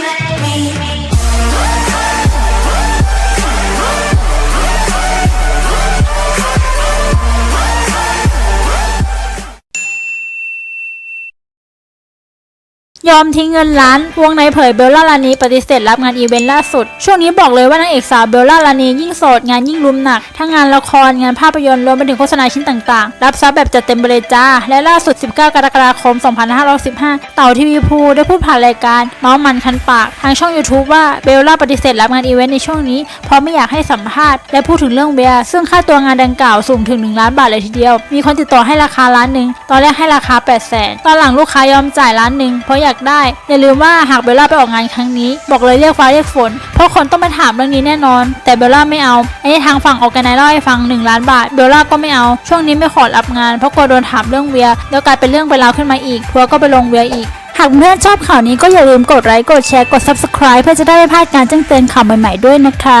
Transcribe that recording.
make me. ยอมทิ้งเงินล้าน วงในเผยเบลล่าลานีปฏิเสธรับงานอีเวนต์ล่าสุด ช่วงนี้บอกเลยว่านางเอกสาวเบลล่าลานียิ่งโสดงานยิ่งรุมหนัก ทั้งงานละครงานภาพยนตร์รวมไปถึงโฆษณาชิ้นต่างๆ รับซับแบบจัดเต็มไปเลยจ้า และล่าสุด 19 กรกฎาคม 2515 เต่าทีวีพูได้พูดผ่านรายการเมาส์มันคันปาก ทางช่อง YouTube ว่าเบลล่าปฏิเสธรับงานอีเวนต์ในช่วงนี้เพราะไม่อยากให้สัมภาษณ์และพูดถึงเรื่องเบียร์ซึ่งค่าตัวงานดังกล่าวสูงถึง 1 ล้านบาทเลยทีเดียว มีคนติดต่อให้ราคาล้านหนึ่งตอนแรกให้ราคา 8 0 0แสนตอนหลังลูกค้ายอมจ่ายล้านหนึ่งเพราะอยากได้ อย่าลืมว่าหากเบลล่าไปออกงานครั้งนี้ บอกเลยเรียกฟ้าเรียกฝน เพราะคนต้องมาถามเรื่องนี้แน่นอน แต่เบลล่าไม่เอาไอ้ทางฝั่งออกกันไนเล่าให้ฟัง1ล้านบาทเบลล่าก็ไม่เอา ช่วงนี้ไม่ขอรับงาน เพราะกลัวโดนถามเรื่องเวียแล้วกลายเป็นเรื่องไปนราขึ้นมาอีกทัวร์ก็ไปลงเวียอีกหากเพื่อนชอบข่าวนี้ก็อย่าลืมกดไลค์กดแชร์กด subscribe เพื่อจะได้ไม่พลาดการแจ้งเตือนข่าวใหม่ๆด้วยนะคะ